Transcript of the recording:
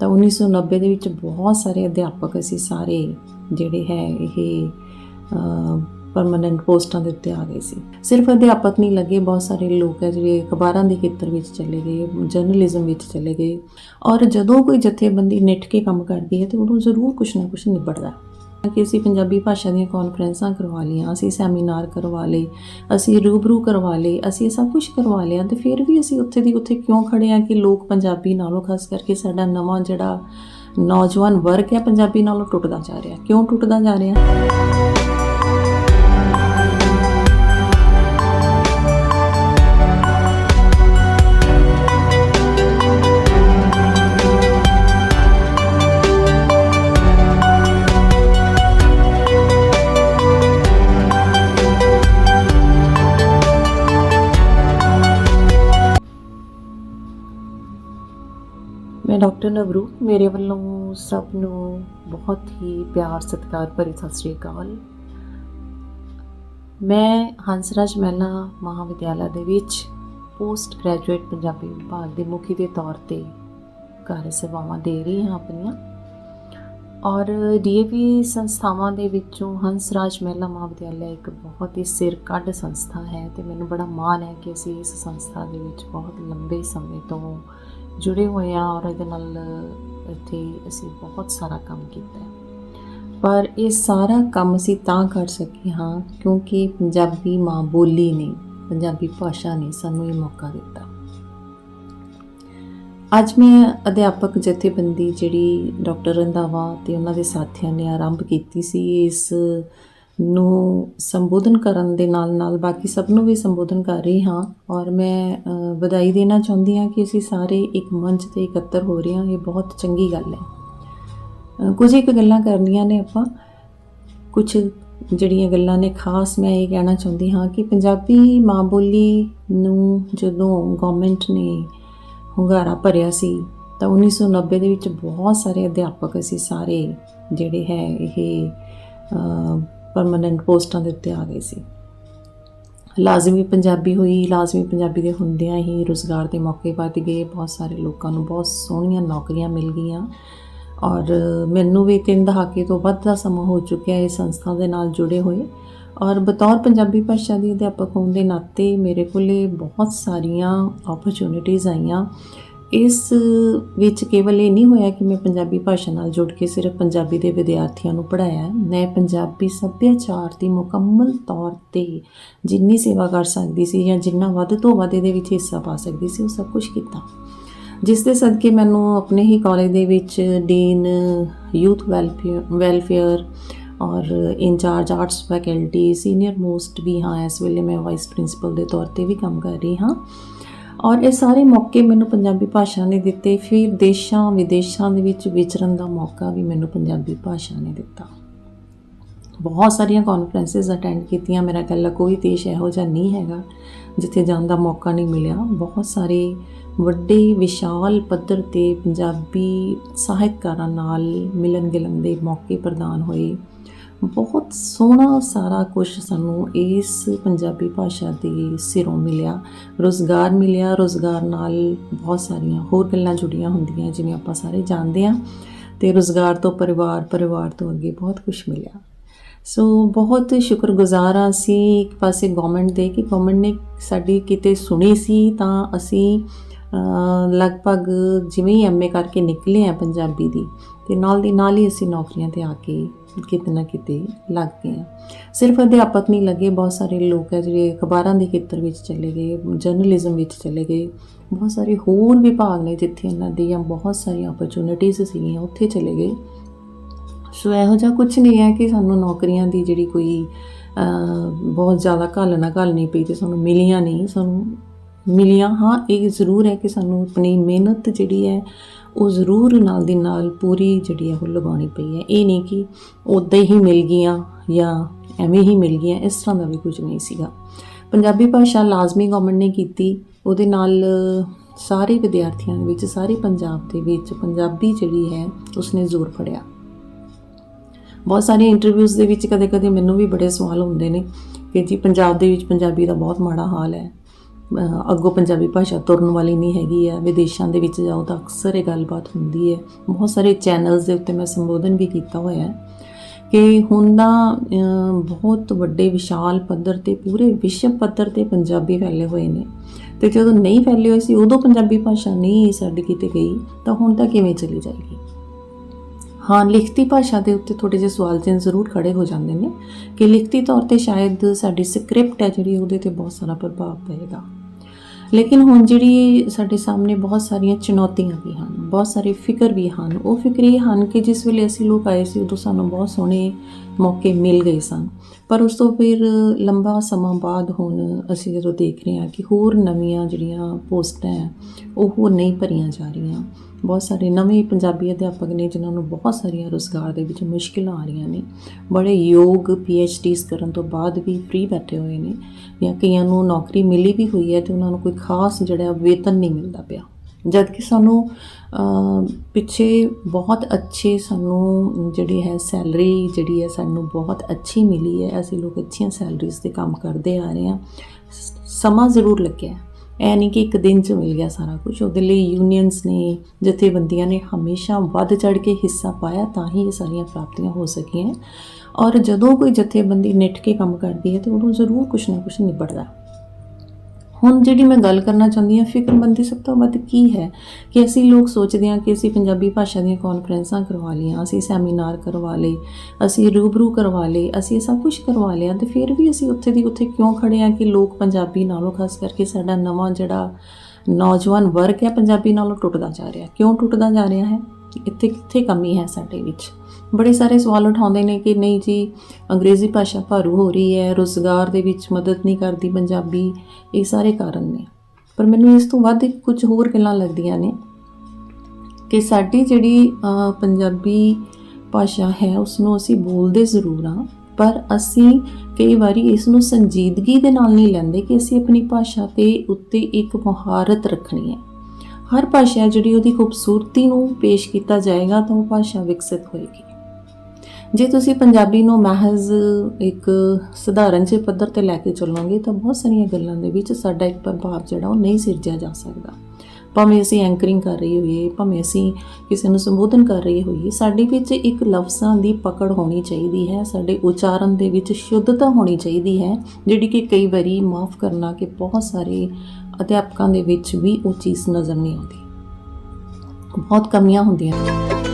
ਤਾਂ 1990 ਦੇ ਵਿੱਚ ਬਹੁਤ ਸਾਰੇ ਅਧਿਆਪਕ ਅਸੀਂ ਸਾਰੇ ਜਿਹੜੇ ਹੈ ਇਹ ਪਰਮਨੈਂਟ ਪੋਸਟਾਂ ਦੇ ਉੱਤੇ ਆ ਗਏ ਸੀ। ਸਿਰਫ ਅਧਿਆਪਕ ਨਹੀਂ ਲੱਗੇ, ਬਹੁਤ ਸਾਰੇ ਲੋਕ ਹੈ ਜਿਹੜੇ ਅਖਬਾਰਾਂ ਦੇ ਖੇਤਰ ਵਿੱਚ ਚਲੇ ਗਏ ਜਰਨਲਿਜ਼ਮ ਵਿੱਚ ਚਲੇ ਗਏ। ਔਰ ਜਦੋਂ ਕੋਈ ਜਥੇਬੰਦੀ ਨਿੱਠ ਕੇ ਕੰਮ ਕਰਦੀ ਹੈ, ਤੇ ਉਹਨੂੰ ਜ਼ਰੂਰ ਕੁਝ ਨਾ ਕੁਝ ਨਿਬੜਦਾ। ਕਿ ਅਸੀਂ ਪੰਜਾਬੀ ਭਾਸ਼ਾ ਦੀਆਂ ਕਾਨਫਰੰਸਾਂ ਕਰਵਾ ਲਈਆਂ, ਅਸੀਂ ਸੈਮੀਨਾਰ ਕਰਵਾ ਲਏ ਅਸੀਂ ਰੂਬਰੂ ਕਰਵਾ ਲਏ, ਅਸੀਂ ਇਹ ਸਭ ਕੁਝ ਕਰਵਾ ਲਿਆ ਤੇ ਫਿਰ ਵੀ ਅਸੀਂ ਉੱਥੇ ਦੀ ਉੱਥੇ ਕਿਉਂ ਖੜੇ ਆ ਕਿ ਲੋਕ ਪੰਜਾਬੀ ਨਾਲੋਂ ਖਾਸ ਕਰਕੇ ਸਾਡਾ ਨਵਾਂ ਜਿਹੜਾ ਨੌਜਵਾਨ ਵਰਗ ਹੈ, ਪੰਜਾਬੀ ਨਾਲੋਂ ਟੁੱਟਦਾ ਜਾ ਰਿਹਾ। ਕਿਉਂ ਟੁੱਟਦਾ ਜਾ ਰਿਹਾ? ਡਾਕਟਰ ਨਵਰੂਪ, ਮੇਰੇ ਵੱਲੋਂ ਸਭ ਨੂੰ ਬਹੁਤ ਹੀ ਪਿਆਰ, ਸਤਿਕਾਰ ਭਰੀ ਸਤਿ ਸ੍ਰੀ ਅਕਾਲ। ਮੈਂ ਹੰਸਰਾਜ ਮਹਿਲਾ ਮਹਾਵਿਦਿਆਲਾ ਦੇ ਵਿੱਚ ਪੋਸਟ ਗ੍ਰੈਜੂਏਟ ਪੰਜਾਬੀ ਵਿਭਾਗ ਦੇ ਮੁਖੀ ਦੇ ਤੌਰ ਤੇ ਕਾਰਜ ਸੇਵਾਵਾਂ ਦੇ ਰਹੀ ਹਾਂ ਆਪਣੀਆਂ। ਔਰ ਡੀਏਵੀ ਸੰਸਥਾਵਾਂ ਦੇ ਵਿੱਚੋਂ ਹੰਸਰਾਜ ਮਹਿਲਾ ਮਹਾਵਿਦਿਆਲਾ ਇੱਕ ਬਹੁਤ ਹੀ ਸਿਰ ਕੱਢ ਸੰਸਥਾ ਹੈ ਤੇ ਮੈਨੂੰ ਬੜਾ ਮਾਣ ਹੈ ਕਿ ਅਸੀਂ ਇਸ ਸੰਸਥਾ ਦੇ ਵਿੱਚ ਬਹੁਤ ਲੰਬੇ ਸਮੇਂ ਤੋਂ ਜੁੜੇ ਹੋਏ ਹਾਂ ਔਰ ਇਹਦੇ ਨਾਲ, ਇੱਥੇ ਅਸੀਂ ਬਹੁਤ ਸਾਰਾ ਕੰਮ ਕੀਤਾ ਹੈ। ਪਰ ਇਹ ਸਾਰਾ ਕੰਮ ਅਸੀਂ ਤਾਂ ਕਰ ਸਕੇ ਹਾਂ ਕਿਉਂਕਿ ਪੰਜਾਬੀ ਮਾਂ ਬੋਲੀ ਨੇ, ਪੰਜਾਬੀ ਭਾਸ਼ਾ ਨੇ ਸਾਨੂੰ ਇਹ ਮੌਕਾ ਦਿੱਤਾ। ਅੱਜ ਮੈਂ ਅਧਿਆਪਕ ਜਥੇਬੰਦੀ ਜਿਹੜੀ ਡਾਕਟਰ ਰੰਧਾਵਾ ਤੇ ਉਹਨਾਂ ਦੇ ਸਾਥੀਆਂ ਨੇ ਆਰੰਭ ਕੀਤੀ ਸੀ, ਇਸ ਨੂੰ ਸੰਬੋਧਨ ਕਰਨ ਦੇ ਨਾਲ ਨਾਲ ਬਾਕੀ ਸਭ ਨੂੰ ਵੀ ਸੰਬੋਧਨ ਕਰ ਰਹੀ ਹਾਂ। ਔਰ ਮੈਂ ਵਧਾਈ ਦੇਣਾ ਚਾਹੁੰਦੀ ਹਾਂ ਕਿ ਅਸੀਂ ਸਾਰੇ ਇੱਕ ਮੰਚ ਤੇ ਇਕੱਤਰ ਹੋ ਰਹੇ ਹਾਂ। ਇਹ ਬਹੁਤ ਚੰਗੀ ਗੱਲ ਹੈ। ਕੁਝ ਇੱਕ ਗੱਲਾਂ ਕਰਨੀਆਂ ਨੇ ਆਪਾਂ। ਕੁਝ ਜਿਹੜੀਆਂ ਗੱਲਾਂ ਨੇ, ਖਾਸ ਮੈਂ ਇਹ ਕਹਿਣਾ ਚਾਹੁੰਦੀ ਹਾਂ ਕਿ ਪੰਜਾਬੀ ਮਾਂ ਬੋਲੀ ਨੂੰ ਜਦੋਂ ਗਵਰਨਮੈਂਟ ਨੇ ਹੁੰਗਾਰਾ ਭਰਿਆ ਸੀ, ਤਾਂ 1990 ਦੇ ਵਿੱਚ ਬਹੁਤ ਸਾਰੇ ਅਧਿਆਪਕ ਅਸੀਂ ਸਾਰੇ ਜਿਹੜੇ ਹੈ, ਇਹ ਪਰਮਨੈਂਟ ਪੋਸਟਾਂ ਦੇ ਉੱਤੇ ਆ ਗਏ ਸੀ। ਲਾਜ਼ਮੀ ਪੰਜਾਬੀ ਹੋਈ, ਲਾਜ਼ਮੀ ਪੰਜਾਬੀ ਦੇ ਹੁੰਦਿਆਂ ਹੀ ਰੋਜ਼ਗਾਰ ਦੇ ਮੌਕੇ ਵੱਧ ਗਏ। ਬਹੁਤ ਸਾਰੇ ਲੋਕਾਂ ਨੂੰ ਬਹੁਤ ਸੋਹਣੀਆਂ ਨੌਕਰੀਆਂ ਮਿਲ ਗਈਆਂ। ਔਰ ਮੈਨੂੰ ਵੀ ਤਿੰਨ ਦਹਾਕੇ ਤੋਂ ਵੱਧ ਦਾ ਸਮਾਂ ਹੋ ਚੁੱਕਿਆ ਹੈ ਇਸ ਸੰਸਥਾ ਦੇ ਨਾਲ ਜੁੜੇ ਹੋਏ। ਔਰ ਬਤੌਰ ਪੰਜਾਬੀ ਭਾਸ਼ਾ ਦੀ ਅਧਿਆਪਕ ਹੋਣ ਦੇ ਨਾਤੇ ਮੇਰੇ ਕੋਲੇ ਬਹੁਤ ਸਾਰੀਆਂ ਓਪਰਚੁਨਿਟੀਆਂ ਆਈਆਂ। ਇਸ ਵਿੱਚ ਕੇਵਲ ਇਹ ਨਹੀਂ ਹੋਇਆ ਕਿ ਮੈਂ ਪੰਜਾਬੀ ਭਾਸ਼ਾ ਨਾਲ ਜੁੜ ਕੇ ਸਿਰਫ ਪੰਜਾਬੀ ਦੇ ਵਿਦਿਆਰਥੀਆਂ ਨੂੰ ਪੜ੍ਹਾਇਆ, ਮੈਂ ਪੰਜਾਬੀ ਸੱਭਿਆਚਾਰ ਦੀ ਮੁਕੰਮਲ ਤੌਰ ਤੇ ਜਿੰਨੀ ਸੇਵਾ ਕਰ ਸਕਦੀ ਸੀ ਜਾਂ ਜਿੰਨਾ ਵੱਧ ਤੋਂ ਵੱਧ ਇਹਦੇ ਵਿੱਚ ਹਿੱਸਾ ਪਾ ਸਕਦੀ ਸੀ, ਉਹ ਸਭ ਕੁਝ ਕੀਤਾ। ਜਿਸ ਦੇ ਸਦਕੇ ਮੈਨੂੰ ਆਪਣੇ ਹੀ ਕਾਲਜ ਦੇ ਵਿੱਚ ਡੀਨ ਯੂਥ ਵੈਲਫੇਅਰ ਵੈਲਫੇਅਰ ਔਰ incharge arts faculty senior most ਵੀ ਹਾਂ, ਇਸ ਵੇਲੇ ਮੈਂ ਵਾਈਸ ਪ੍ਰਿੰਸੀਪਲ ਦੇ ਤੌਰ ਤੇ ਵੀ ਕੰਮ ਕਰ ਰਹੀ ਹਾਂ। ਔਰ ਇਹ ਸਾਰੇ ਮੌਕੇ ਮੈਨੂੰ ਪੰਜਾਬੀ ਭਾਸ਼ਾ ਨੇ ਦਿੱਤੇ। ਫਿਰ ਦੇਸ਼ਾਂ ਵਿਦੇਸ਼ਾਂ ਦੇ ਵਿੱਚ ਵਿਚਰਨ ਦਾ ਮੌਕਾ ਵੀ ਮੈਨੂੰ ਪੰਜਾਬੀ ਭਾਸ਼ਾ ਨੇ ਦਿੱਤਾ। ਬਹੁਤ ਸਾਰੀਆਂ ਕਾਨਫਰੰਸਿਸ ਅਟੈਂਡ ਕੀਤੀਆਂ। ਮੇਰਾ ਕੱਲਾ ਕੋਈ ਦੇਸ਼ ਇਹੋ ਜਿਹਾ ਨਹੀਂ ਹੈਗਾ ਜਿੱਥੇ ਜਾਣ ਦਾ ਮੌਕਾ ਨਹੀਂ ਮਿਲਿਆ। ਬਹੁਤ ਸਾਰੇ ਵੱਡੇ, ਵਿਸ਼ਾਲ ਪੱਧਰ ਤੇ ਪੰਜਾਬੀ ਸਾਹਿਤਕਾਰਾਂ ਨਾਲ ਮਿਲਣ ਗਿਲਣ ਦੇ ਮੌਕੇ ਪ੍ਰਦਾਨ ਹੋਏ। ਬਹੁਤ ਸੋਹਣਾ ਸਾਰਾ ਕੁਝ ਸਾਨੂੰ ਇਸ ਪੰਜਾਬੀ ਭਾਸ਼ਾ ਦੇ ਸਿਰੋਂ ਮਿਲਿਆ। ਰੋਜ਼ਗਾਰ ਮਿਲਿਆ। ਰੋਜ਼ਗਾਰ ਨਾਲ ਬਹੁਤ ਸਾਰੀਆਂ ਹੋਰ ਗੱਲਾਂ ਜੁੜੀਆਂ ਹੁੰਦੀਆਂ, ਜਿਵੇਂ ਆਪਾਂ ਸਾਰੇ ਜਾਣਦੇ ਹਾਂ। ਤੇ ਰੋਜ਼ਗਾਰ ਤੋਂ ਪਰਿਵਾਰ ਪਰਿਵਾਰ ਤੋਂ ਅੱਗੇ ਬਹੁਤ ਕੁਝ ਮਿਲਿਆ। ਸੋ ਬਹੁਤ ਸ਼ੁਕਰਗੁਜ਼ਾਰ ਹਾਂ ਅਸੀਂ ਇੱਕ ਪਾਸੇ ਗਵਰਨਮੈਂਟ ਦੇ, ਕਿ ਗਵਰਨਮੈਂਟ ਨੇ ਸਾਡੀ ਕਿਤੇ ਸੁਣੀ ਸੀ ਤਾਂ ਅਸੀਂ ਲਗਭਗ ਜਿਵੇਂ ਹੀ ਐਮਏ ਕਰਕੇ ਨਿਕਲੇ ਆ ਪੰਜਾਬੀ ਦੀ, ਤੇ ਨਾਲ ਦੀ ਨਾਲ ਹੀ ਅਸੀਂ ਨੌਕਰੀਆਂ ਤੇ ਆ ਕੇ ਕਿਤਨਾ ਕਿਤੇ ਲੱਗ ਗਏ ਆ। ਸਿਰਫ ਅਧਿਆਪਕ ਨਹੀਂ ਲੱਗੇ, ਬਹੁਤ ਸਾਰੇ ਲੋਕ ਹੈ ਜਿਹੜੇ ਅਖਬਾਰਾਂ ਦੇ ਖੇਤਰ ਵਿੱਚ ਚਲੇ ਗਏ ਜਰਨਲਿਜ਼ਮ ਵਿੱਚ ਚਲੇ ਗਏ। ਬਹੁਤ ਸਾਰੇ ਹੋਰ ਵਿਭਾਗ ਨੇ ਜਿੱਥੇ ਇਹਨਾਂ ਦੀਆਂ ਬਹੁਤ ਸਾਰੀਆਂ ਓਪਰਚ्युनिटीज ਸੀਗੀਆਂ, ਉੱਥੇ ਚਲੇ ਗਏ। ਸੋ ਇਹੋ ਜਿਹਾ ਕੁਝ ਨਹੀਂ ਹੈ ਕਿ ਸਾਨੂੰ ਨੌਕਰੀਆਂ ਦੀ ਜਿਹੜੀ ਕੋਈ ਬਹੁਤ ਜ਼ਿਆਦਾ ਘਾਲ ਨਾ ਘਾਲਨੀ ਪਈ ਤੇ ਸਾਨੂੰ ਮਿਲੀਆਂ ਨਹੀਂ, ਸਾਨੂੰ ਮਿਲੀਆਂ, ਹਾਂ, ਇਹ ਜ਼ਰੂਰ ਹੈ ਕਿ ਸਾਨੂੰ ਆਪਣੀ ਮਿਹਨਤ ਜਿਹੜੀ ਹੈ, ਉਹ ਜ਼ਰੂਰ ਨਾਲ ਦੀ ਨਾਲ ਪੂਰੀ ਜਿਹੜੀ ਹੈ, ਉਹ ਲਗਾਉਣੀ ਪਈ ਹੈ। ਇਹ ਨਹੀਂ ਕਿ ਉਦਾਂ ਹੀ ਮਿਲ ਗਈਆਂ ਜਾਂ ਐਵੇਂ ਹੀ ਮਿਲ ਗਈਆਂ, ਇਸ ਤਰ੍ਹਾਂ ਦਾ ਵੀ ਕੁਝ ਨਹੀਂ ਸੀਗਾ। ਪੰਜਾਬੀ ਭਾਸ਼ਾ ਲਾਜ਼ਮੀ ਗਵਰਨਮੈਂਟ ਨੇ ਕੀਤੀ। ਉਹਦੇ ਨਾਲ ਸਾਰੇ ਵਿਦਿਆਰਥੀਆਂ ਦੇ ਵਿੱਚ, ਸਾਰੇ ਪੰਜਾਬ ਦੇ ਵਿੱਚ ਪੰਜਾਬੀ ਜਿਹੜੀ ਹੈ, ਉਸਨੇ ਜ਼ੋਰ ਫੜਿਆ। ਬਹੁਤ ਸਾਰੇ ਇੰਟਰਵਿਊਜ਼ ਦੇ ਵਿੱਚ ਕਦੇ-ਕਦੇ ਮੈਨੂੰ ਵੀ ਬੜੇ ਸਵਾਲ ਹੁੰਦੇ ਨੇ ਕਿ ਜੀ ਪੰਜਾਬ ਦੇ ਵਿੱਚ ਪੰਜਾਬੀ ਦਾ ਬਹੁਤ ਮਾੜਾ ਹਾਲ ਹੈ। ਅੱਗੋਂ ਪੰਜਾਬੀ ਭਾਸ਼ਾ ਤੁਰਨ ਵਾਲੀ ਨਹੀਂ ਹੈਗੀ ਹੈ, ਵਿਦੇਸ਼ਾਂ ਦੇ ਵਿੱਚ ਜਾਓ ਤਾਂ ਅਕਸਰ ਇਹ ਗੱਲਬਾਤ ਹੁੰਦੀ ਹੈ। ਬਹੁਤ ਸਾਰੇ ਚੈਨਲਸ ਦੇ ਉੱਤੇ ਮੈਂ ਸੰਬੋਧਨ ਵੀ ਕੀਤਾ ਹੋਇਆ ਹੈ ਕਿ ਹੁਣ ਨਾ ਬਹੁਤ ਵੱਡੇ ਵਿਸ਼ਾਲ ਪੱਧਰ ਤੇ, ਪੂਰੇ ਵਿਸ਼ਵ ਪੱਧਰ ਤੇ ਪੰਜਾਬੀ ਫੈਲੇ ਹੋਏ ਨੇ। ਤੇ ਜਦੋਂ ਨਹੀਂ ਫੈਲੇ ਹੋਏ ਸੀ, ਉਦੋਂ ਪੰਜਾਬੀ ਭਾਸ਼ਾ ਨਹੀਂ ਸਾਡੀ ਕਿਤੇ ਗਈ, ਤਾਂ ਹੁਣ ਤਾਂ ਕਿਵੇਂ ਚਲੀ ਜਾਏਗੀ? ਹਾਂ, ਲਿਖਤੀ ਭਾਸ਼ਾ ਦੇ ਉੱਤੇ ਥੋੜੇ ਜਿਹੇ ਸਵਾਲ ਚਿੰਨ੍ਹ ਜ਼ਰੂਰ ਖੜੇ ਹੋ ਜਾਂਦੇ ਨੇ ਕਿ ਲਿਖਤੀ ਤੌਰ ਤੇ ਸ਼ਾਇਦ ਸਾਡੀ ਸਕ੍ਰਿਪਟ ਹੈ ਜਿਹੜੀ, ਉਹਦੇ ਤੇ ਬਹੁਤ ਸਾਰਾ ਪ੍ਰਭਾਵ ਪਏਗਾ। ਲੇਕਿਨ ਹੁਣ ਜਿਹੜੀ ਸਾਡੇ ਸਾਹਮਣੇ ਬਹੁਤ ਸਾਰੀਆਂ ਚੁਣੌਤੀਆਂ ਵੀ ਹਨ, ਬਹੁਤ ਸਾਰੇ ਫਿਕਰ ਵੀ ਹਨ। ਉਹ ਫਿਕਰ ਇਹ ਹਨ ਕਿ ਜਿਸ ਵੇਲੇ ਅਸੀਂ ਲੋਕ ਆਏ ਸੀ, ਉਦੋਂ ਸਾਨੂੰ ਬਹੁਤ ਸੋਹਣੇ ਮੌਕੇ ਮਿਲ ਗਏ ਸਨ। ਪਰ ਉਸ ਤੋਂ ਫਿਰ ਲੰਬਾ ਸਮਾਂ ਬਾਅਦ ਹੁਣ ਅਸੀਂ ਜਦੋਂ ਦੇਖ ਰਹੇ ਹਾਂ ਕਿ ਹੋਰ ਨਵੀਆਂ ਜਿਹੜੀਆਂ ਪੋਸਟਾਂ ਹੈ, ਉਹ ਹੋਰ ਨਹੀਂ ਭਰੀਆਂ ਜਾ ਰਹੀਆਂ। ਬਹੁਤ ਸਾਰੇ ਨਵੇਂ ਪੰਜਾਬੀ ਅਧਿਆਪਕ ਨੇ ਜਿਨ੍ਹਾਂ ਨੂੰ ਬਹੁਤ ਸਾਰੀਆਂ ਰੁਜ਼ਗਾਰ ਦੇ ਵਿੱਚ ਮੁਸ਼ਕਿਲਾਂ ਆ ਰਹੀਆਂ ਨੇ। ਬੜੇ ਯੋਗ ਡੀਜ਼ ਕਰਨ ਤੋਂ ਬਾਅਦ ਵੀ ਫ੍ਰੀ ਬੈਠੇ ਹੋਏ ਨੇ ਜਾਂ ਕਈਆਂ ਨੂੰ ਨੌਕਰੀ ਮਿਲੀ ਵੀ ਹੋਈ ਹੈ ਤੇ ਉਹਨਾਂ ਨੂੰ ਕੋਈ ਖਾਸ ਜਿਹੜਾ ਵੇਤਨ ਨਹੀਂ ਮਿਲਦਾ ਪਿਆ। ਜਦ ਕਿ ਸਾਨੂੰ ਪਿੱਛੇ ਬਹੁਤ ਅੱਛੇ ਸਾਨੂੰ ਜਿਹੜੀ ਹੈ ਸੈਲਰੀ ਜਿਹੜੀ ਹੈ ਸਾਨੂੰ ਬਹੁਤ ਅੱਛੀ ਮਿਲੀ ਹੈ। ਅਸੀਂ ਲੋਕ ਅੱਛੀਆਂ ਸੈਲਰੀਜ਼ ਤੇ ਕੰਮ ਕਰਦੇ ਆ ਰਹੇ ਹਾਂ। ਸਮਾਂ ਜ਼ਰੂਰ ਲੱਗਿਆ ਐ ਨਹੀਂ ਕਿ ਇੱਕ ਦਿਨ 'ਚ ਮਿਲ ਗਿਆ ਸਾਰਾ ਕੁਝ ਉਹਦੇ ਲਈ ਯੂਨੀਅਨਸ ਨੇ, ਜਥੇਬੰਦੀਆਂ ਨੇ ਹਮੇਸ਼ਾ ਵੱਧ ਚੜ ਕੇ ਹਿੱਸਾ ਪਾਇਆ ਤਾਂ ਹੀ ਇਹ ਸਾਰੀਆਂ ਪ੍ਰਾਪਤੀਆਂ ਹੋ ਸਕੀਆਂ। ਔਰ ਜਦੋਂ ਕੋਈ ਜਥੇਬੰਦੀ ਨਿੱਠ ਕੇ ਕੰਮ ਕਰਦੀ ਹੈ ਤੇ ਉਹਨੂੰ ਜ਼ਰੂਰ ਕੁਝ ਨਾ ਕੁਝ ਨਿਬੜਦਾ ਹੁਣ ਜਿਹੜੀ ਮੈਂ ਗੱਲ ਕਰਨਾ ਚਾਹੁੰਦੀ ਹਾਂ, ਫਿਕਰਮੰਦੀ ਸਭ ਤੋਂ ਵੱਧ ਕੀ ਹੈ? ਕਿ ਅਸੀਂ ਲੋਕ ਸੋਚਦੇ ਹਾਂ ਕਿ ਅਸੀਂ ਪੰਜਾਬੀ ਭਾਸ਼ਾ ਦੀਆਂ ਕਾਨਫਰੰਸਾਂ ਕਰਵਾ ਲਈਆਂ, ਅਸੀਂ ਸੈਮੀਨਾਰ ਕਰਵਾ ਲਏ ਅਸੀਂ ਰੂਬਰੂ ਕਰਵਾ ਲਏ, ਅਸੀਂ ਇਹ ਸਭ ਕੁਝ ਕਰਵਾ ਲਿਆ ਤੇ ਫਿਰ ਵੀ ਅਸੀਂ ਉੱਥੇ ਦੀ ਉੱਥੇ ਕਿਉਂ ਖੜੇ ਹਾਂ ਕਿ ਲੋਕ ਪੰਜਾਬੀ ਨਾਲੋਂ, ਖਾਸ ਕਰਕੇ ਸਾਡਾ ਨਵਾਂ ਜਿਹੜਾ ਨੌਜਵਾਨ ਵਰਗ ਹੈ, ਪੰਜਾਬੀ ਨਾਲੋਂ ਟੁੱਟਦਾ ਜਾ ਰਿਹਾ। ਕਿਉਂ ਟੁੱਟਦਾ ਜਾ ਰਿਹਾ ਹੈ? ਇੱਥੇ ਕਿੱਥੇ ਕਮੀ ਹੈ ਸਾਡੇ ਵਿੱਚ? ਬੜੇ ਸਾਰੇ ਸਵਾਲ ਉਠਾਉਂਦੇ ਨੇ ਕਿ ਨਹੀਂ ਜੀ, ਅੰਗਰੇਜ਼ੀ ਭਾਸ਼ਾ ਭਾਰੂ ਹੋ ਰਹੀ ਹੈ, ਰੁਜ਼ਗਾਰ ਦੇ ਵਿੱਚ ਮਦਦ ਨਹੀਂ ਕਰਦੀ ਪੰਜਾਬੀ, ਇਹ ਸਾਰੇ ਕਾਰਨ ਨੇ। ਪਰ ਮੈਨੂੰ ਇਸ ਤੋਂ ਵੱਧ ਕੁਝ ਹੋਰ ਗੱਲਾਂ ਲੱਗਦੀਆਂ ਨੇ ਕਿ ਸਾਡੀ ਜਿਹੜੀ ਪੰਜਾਬੀ ਭਾਸ਼ਾ ਹੈ ਉਸ ਨੂੰ ਅਸੀਂ ਬੋਲਦੇ ਜ਼ਰੂਰ ਹਾਂ, ਪਰ ਅਸੀਂ ਕਈ ਵਾਰੀ ਇਸ ਨੂੰ ਸੰਜੀਦਗੀ ਦੇ ਨਾਲ ਨਹੀਂ ਲੈਂਦੇ ਕਿ ਅਸੀਂ ਆਪਣੀ ਭਾਸ਼ਾ ਤੇ ਉੱਤੇ ਇੱਕ ਮੁਹਾਰਤ ਰੱਖਣੀ ਹੈ। ਹਰ ਭਾਸ਼ਾ ਜਿਹੜੀ ਉਹਦੀ ਖੂਬਸੂਰਤੀ ਨੂੰ ਪੇਸ਼ ਕੀਤਾ ਜਾਏਗਾ ਤਾਂ ਉਹ ਭਾਸ਼ਾ ਵਿਕਸਿਤ ਹੋਏਗੀ। ਜੇ ਤੁਸੀਂ ਪੰਜਾਬੀ ਨੂੰ ਮਹਿਜ਼ ਇੱਕ ਸਧਾਰਨ ਜਿਹੇ ਪੱਧਰ ਤੇ ਲੈ ਕੇ ਚੱਲੋਗੇ, ਤਾਂ ਬਹੁਤ ਸਾਰੀਆਂ ਗੱਲਾਂ ਦੇ ਵਿੱਚ ਸਾਡਾ ਇੱਕ ਪ੍ਰਭਾਵ ਜਿਹੜਾ ਉਹ ਨਹੀਂ ਸਿਰਜਿਆ ਜਾ ਸਕਦਾ। ਭਾਵੇਂ ਅਸੀਂ ਐਂਕਰਿੰਗ ਕਰ ਰਹੀ ਹੋਈਏ, ਭਾਵੇਂ ਅਸੀਂ ਕਿਸੇ ਨੂੰ ਸੰਬੋਧਨ ਕਰ ਰਹੀ ਹੋਈਏ, ਸਾਡੇ ਵਿੱਚ ਇੱਕ ਲਫ਼ਜ਼ਾਂ ਦੀ ਪਕੜ ਹੋਣੀ ਚਾਹੀਦੀ ਹੈ, ਸਾਡੇ ਉਚਾਰਨ ਦੇ ਵਿੱਚ ਸ਼ੁੱਧਤਾ ਹੋਣੀ ਚਾਹੀਦੀ ਹੈ, ਜਿਹੜੀ ਕਿ ਕਈ ਵਾਰੀ ਮਾਫ ਕਰਨਾ ਕਿ ਬਹੁਤ ਸਾਰੇ ਅਧਿਆਪਕਾਂ ਦੇ ਵਿੱਚ ਵੀ ਉਹ ਚੀਜ਼ ਨਜ਼ਰ ਨਹੀਂ ਆਉਂਦੀ। ਬਹੁਤ ਕਮੀਆਂ ਹੁੰਦੀਆਂ ਨੇ।